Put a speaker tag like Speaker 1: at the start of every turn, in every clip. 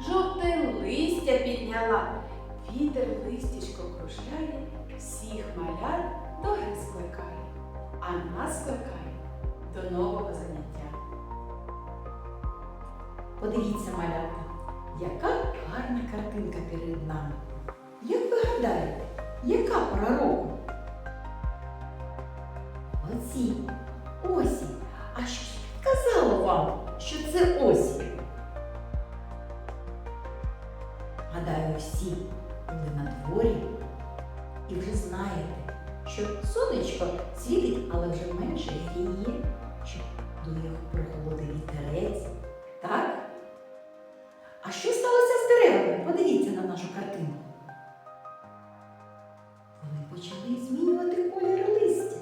Speaker 1: жовте листя підняла. Вітер листячко кружляє, всіх малят до гри скликає, а нас скликає до нового заняття.
Speaker 2: Подивіться, малята, яка гарна картинка перед нами. Як ви гадаєте, яка пора року? Оці, осінь. Але вже менше гріє, що дує прохолодний вітерець. Так? А що сталося з деревами? Подивіться на нашу картинку. Вони почали змінювати колір листя.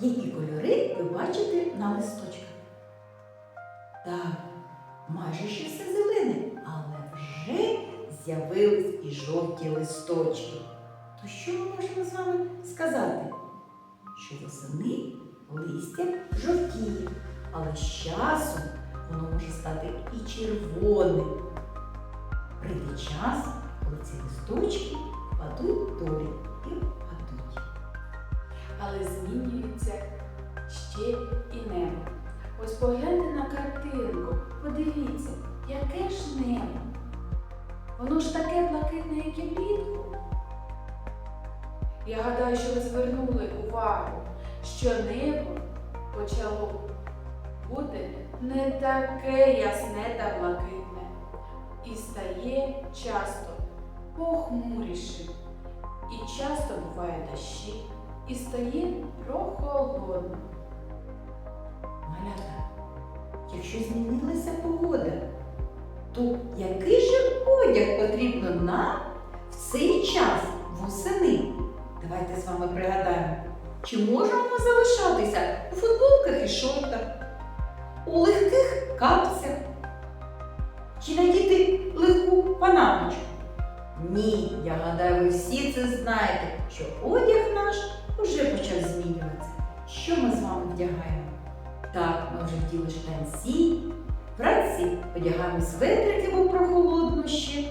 Speaker 2: Які кольори ви бачите на листочках? Так, майже ще все зелене, але вже з'явились і жовті листочки. То що ми можемо з вами сказати? Що восени листя жовтіє, але з часом воно може стати і червоним. Прийде час, коли ці листочки падуть долі і падуть.
Speaker 1: але змінюється ще і небо. Ось погляньте на картинку, подивіться, яке ж небо. Воно ж таке блакитне, як і влітку. Я гадаю, що ви звернули увагу, що небо почало бути не таке ясне та блакитне і стає часто похмурішим. І часто буває дощі, і стає прохолодно.
Speaker 2: Малята, якщо змінилася погода, то який же одяг потрібно нам в цей час восени? Давайте з вами пригадаємо, чи можемо залишатися у футболках і шортах, у легких капцях, чи надіти легку панамочку? Ні, я гадаю, ви всі це знаєте, що одяг наш вже почав змінюватися. Що ми з вами вдягаємо? Так, ми вже вділи штанці, вранці одягаємо светрики, бо прохолодно ще.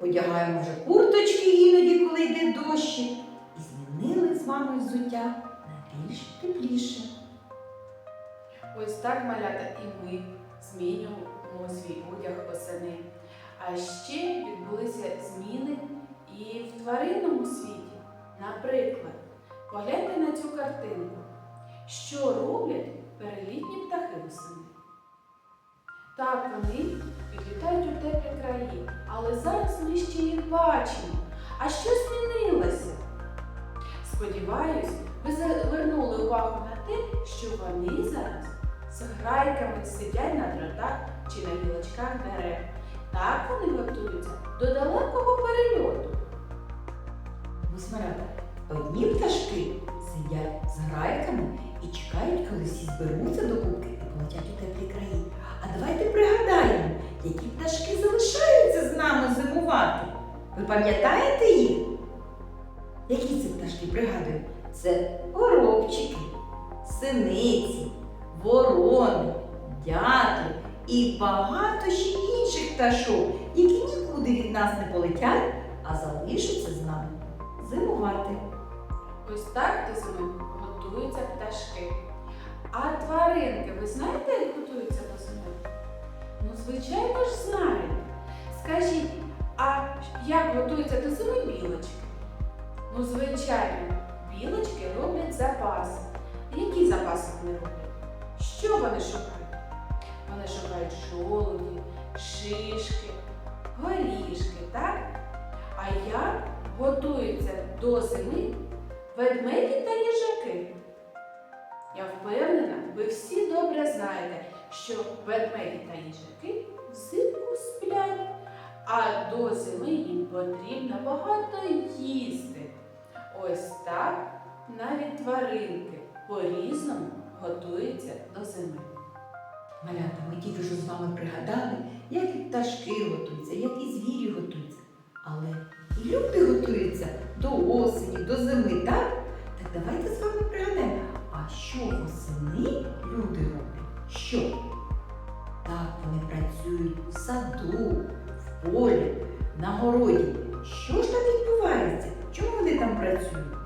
Speaker 2: Одягаємо вже курточки іноді, коли йде дощ. І змінили з вами взуття на більш тепліше.
Speaker 1: Ось так, малята, і ми змінюємо свій одяг восени. А ще відбулися зміни і в тваринному світі. Наприклад, погляньте на цю картинку. Що роблять перелітні птахи восени? Так, вони відлітають у теплі краї, але зараз ми ще їх бачимо. А що змінилося? Сподіваюсь, ви звернули увагу на те, що вони зараз з грайками сидять на дротах чи на гілочках дерев. Так вони готуються до далекого перельоту.
Speaker 2: Восьмерята, одні пташки сидять з грайками і чекають, коли всі зберуться до кубки і полетять у теплі краї. А давайте пригадаємо, які пташки залишаються з нами зимувати. Ви пам'ятаєте їх? Які це пташки пригадую? Це горобчики, синиці, ворони, дятли і багато ще інших пташок, які нікуди від нас не полетять, а залишаться з нами зимувати.
Speaker 1: Ось так до зими готуються пташки. А тваринки, ви знаєте, як готуються до зими? Ну, звичайно ж, знаєте. Скажіть, а як готуються до зими білочки? Ну, звичайно, білочки роблять запаси. Які запаси вони роблять? Що вони шукають? Вони шукають жолуді, шишки, горішки, так? А як готуються до зими ведмеді та їжаки? Я впевнена, ви всі добре знаєте, що ведмеді та їжаки взимку сплять, а до зими їм потрібно багато їсти. Ось так навіть тваринки по-різному готуються до зими.
Speaker 2: Малята, ми тільки що з вами пригадали, як і пташки готуються, як і звірі готуються. Але і люди готуються до осені, до зими, так? Так давайте з вами пригадаємо, а що восени люди роблять? що? Так, вони працюють в саду, в полі, на городі. Що ж там відбувається? Чому вони там працюють?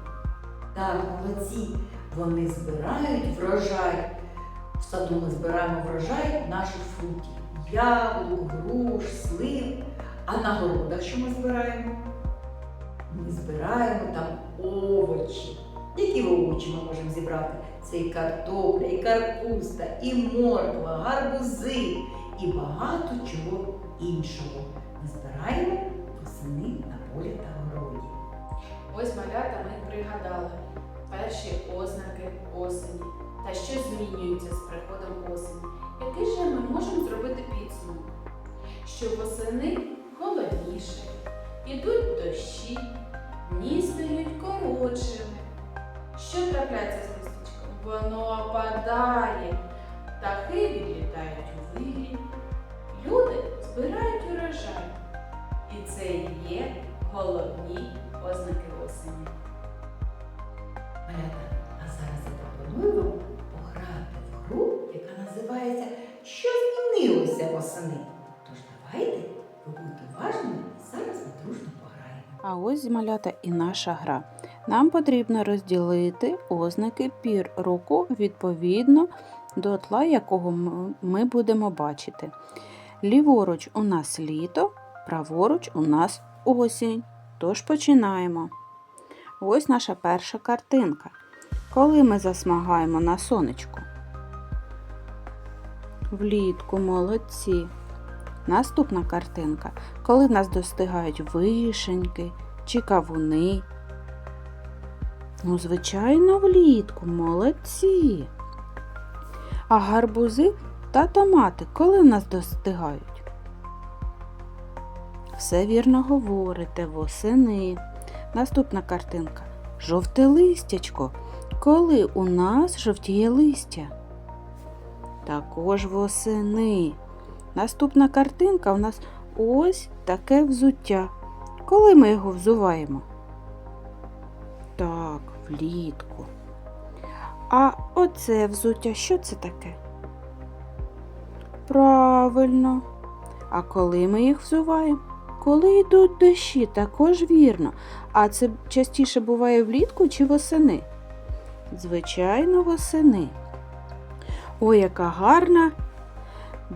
Speaker 2: Так, молодці, вони збирають врожай. В саду ми збираємо врожай наших фруктів. Яблук, груш, слив. А на городах що ми збираємо? Ми збираємо там овочі. Які овочі ми можемо зібрати? Це і картопля, і карпуста, і морква, гарбузи, і багато чого іншого. Ми збираємо восени на полі та городі.
Speaker 1: Ось малята ми пригадали перші ознаки осені та що змінюється з приходом осені. Який же ми можемо зробити підсумок? Що восени холодніше, ідуть дощі, дні стають коротшими. Що трапляється з листочком? Воно опадає, птахи відлітають у вирій, люди збирають урожай. І це і є головні ознаки осені.
Speaker 2: Малята, а зараз я пропоную вам пограти в гру, яка називається Що змінилося восени? Тож давайте, ви будьте уважними, і зараз ми дружно пограємо.
Speaker 3: А ось малята і наша гра. Нам потрібно розділити ознаки пір року відповідно до тла, якого ми будемо бачити. Ліворуч у нас літо, праворуч у нас осінь. Тож починаємо. Ось наша перша картинка. Коли ми засмагаємо на сонечку. Влітку молодці. Наступна картинка. Коли нас достигають вишеньки чи кавуни. Ну, звичайно, влітку, молодці. А гарбузи та томати коли в нас достигають? Все вірно говорите, восени. Наступна картинка. Жовте листячко. Коли у нас жовтіє листя? Також восени. Наступна картинка у нас ось таке взуття. Коли ми його взуваємо? Так, влітку. А оце взуття, що це таке? Правильно. А коли ми їх взуваємо? Коли йдуть дощі, також вірно. А це частіше буває влітку чи восени? Звичайно, восени. Ой, яка гарна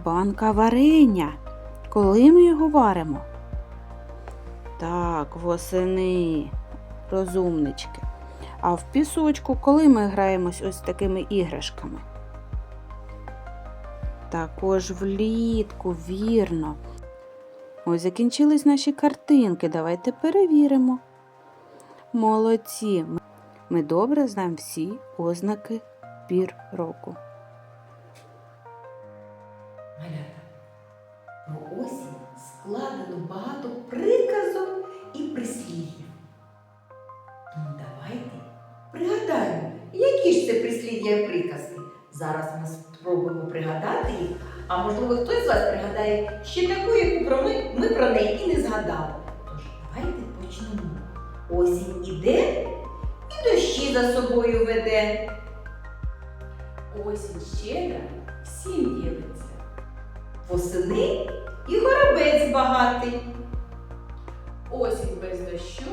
Speaker 3: банка варення. Коли ми його варимо? Так, восени, розумнички. А в пісочку, коли ми граємось ось такими іграшками? Також влітку, вірно. Ось закінчились наші картинки. Давайте перевіримо. Молодці. Ми добре знаємо всі ознаки пір року.
Speaker 2: Про осінь складено багато приказок і прислів'їв. Зараз ми спробуємо пригадати їх, а можливо хтось з вас пригадає ще таку, яку про ми, ми про неї і не згадали. Тож давайте почнемо. Осінь іде і дощі за собою веде.
Speaker 1: Осінь щедра всім ділиться.
Speaker 2: Восени і горобець багатий.
Speaker 1: Осінь без дощу,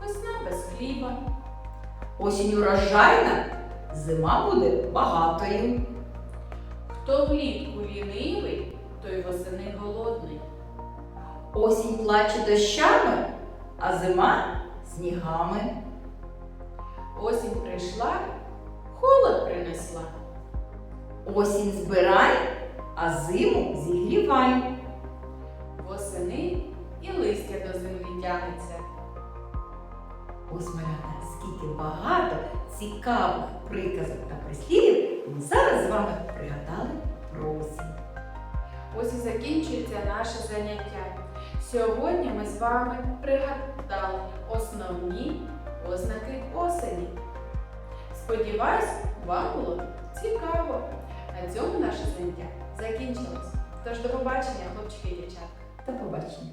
Speaker 1: весна без хліба.
Speaker 2: Осінь урожайна, зима буде багатою.
Speaker 1: Хто влітку лінивий, той восени голодний.
Speaker 2: Осінь плаче дощами, а зима снігами.
Speaker 1: Осінь прийшла, холод принесла.
Speaker 2: Осінь збирай, а зиму зігрівай.
Speaker 1: Восени і листя до землі тягнеться.
Speaker 2: Ось малята, скільки багато цікавих приказок та прислів'їв ми зараз з вами пригадали про осінь.
Speaker 1: Ось і закінчується наше заняття. Сьогодні ми з вами пригадали основні ознаки осені. Сподіваюсь, вам було цікаво. На цьому наше заняття закінчилось. Тож до побачення, хлопчики і дівчатка.
Speaker 2: До побачення.